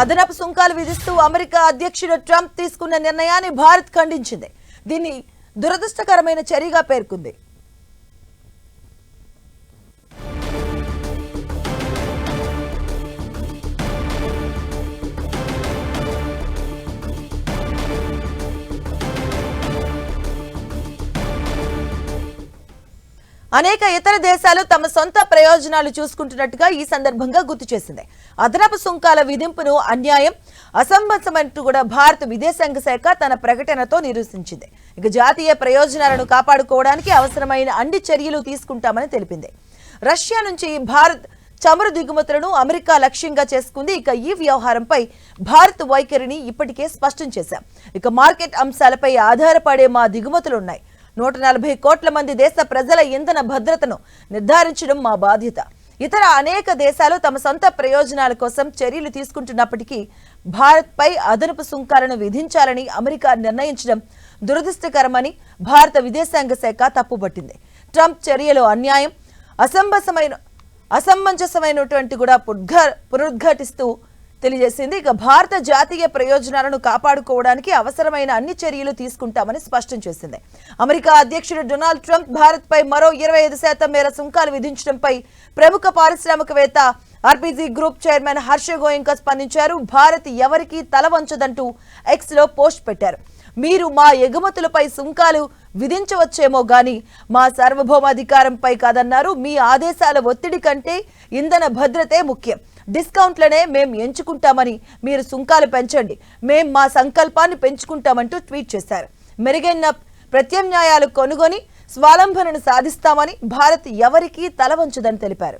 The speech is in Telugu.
అదనపు సుంకాలు విధిస్తూ అమెరికా అధ్యక్షుడు ట్రంప్ తీసుకున్న నిర్ణయాన్ని భారత్ ఖండించింది. దీన్ని దురదృష్టకరమైన చర్యగా పేర్కొంది. అనేక ఇతర దేశాలు తమ సొంత ప్రయోజనాలు చూసుకుంటున్నట్టుగా ఈ సందర్భంగా గుర్తు చేసింది. అదనపు సుంకాల విధింపును అన్యాయం అసంబద్ధమంటూ కూడా భారత విదేశాంగ శాఖ తన ప్రకటనతో నిరూపించింది ఇక జాతీయ ప్రయోజనాలను కాపాడుకోవడానికి అవసరమైన అన్ని చర్యలు తీసుకుంటామని తెలిపింది. రష్యా నుంచి భారత్ చమురు దిగుమతులను అమెరికా లక్ష్యంగా చేసుకుంది. ఇక ఈ వ్యవహారంపై భారత్ వైఖరిని ఇప్పటికే స్పష్టం చేశాం. ఇక మార్కెట్ అంశాలపై ఆధారపడే మా దిగుమతులున్నాయి. నూట నలభై కోట్ల మంది దేశ ప్రజల ఇంధన భద్రతను నిర్ధారించడం మా బాధ్యత. ఇతర అనేక దేశాలు తమ సొంత ప్రయోజనాల కోసం చర్యలు తీసుకుంటున్నప్పటికీ భారత్పై అదనపు సుంకాలను విధించాలని అమెరికా నిర్ణయించడం దురదృష్టకరమని భారత విదేశాంగ శాఖ తప్పుపట్టింది ట్రంప్ చర్యలు అన్యాయం అసంబసమైన అసమంజసమైనటువంటి కూడా పునరుద్ఘాటిస్తూ తెలియజేసింది. ఇక భారత జాతీయ ప్రయోజనాలను కాపాడుకోవడానికి అవసరమైన అన్ని చర్యలు తీసుకుంటామని స్పష్టం చేసింది. అమెరికా అధ్యక్షుడు డొనాల్డ్ ట్రంప్ భారత్ పై మరో ఇరవై ఐదు శాతం మేర సుంకాలు విధించడంపై ప్రముఖ పారిశ్రామికవేత్త RPG group chairman Harsh Goenka స్పందించారు. భారత్ ఎవరికీ తల వంచదంటూ ఎక్స్లో పోస్ట్ పెట్టారు. మీరు మా ఎగుమతులపై సుంకాలు విధించవచ్చేమో గాని మా సార్వభౌమాధికారంపై కాదన్నారు. మీ ఆదేశాల ఒత్తిడి కంటే ఇంధన భద్రతే ముఖ్యం. డిస్కౌంట్లనే మేం ఎంచుకుంటామని మీరు సుంకాలు పెంచండి. మేం మా సంకల్పాన్ని పెంచుకుంటామంటూ ట్వీట్ చేశారు. మెరుగైన ప్రత్యామ్నాయాలు కొనుగొని స్వాలంబనను సాధిస్తామని భారత్ ఎవరికీ తలవంచుదని తెలిపారు.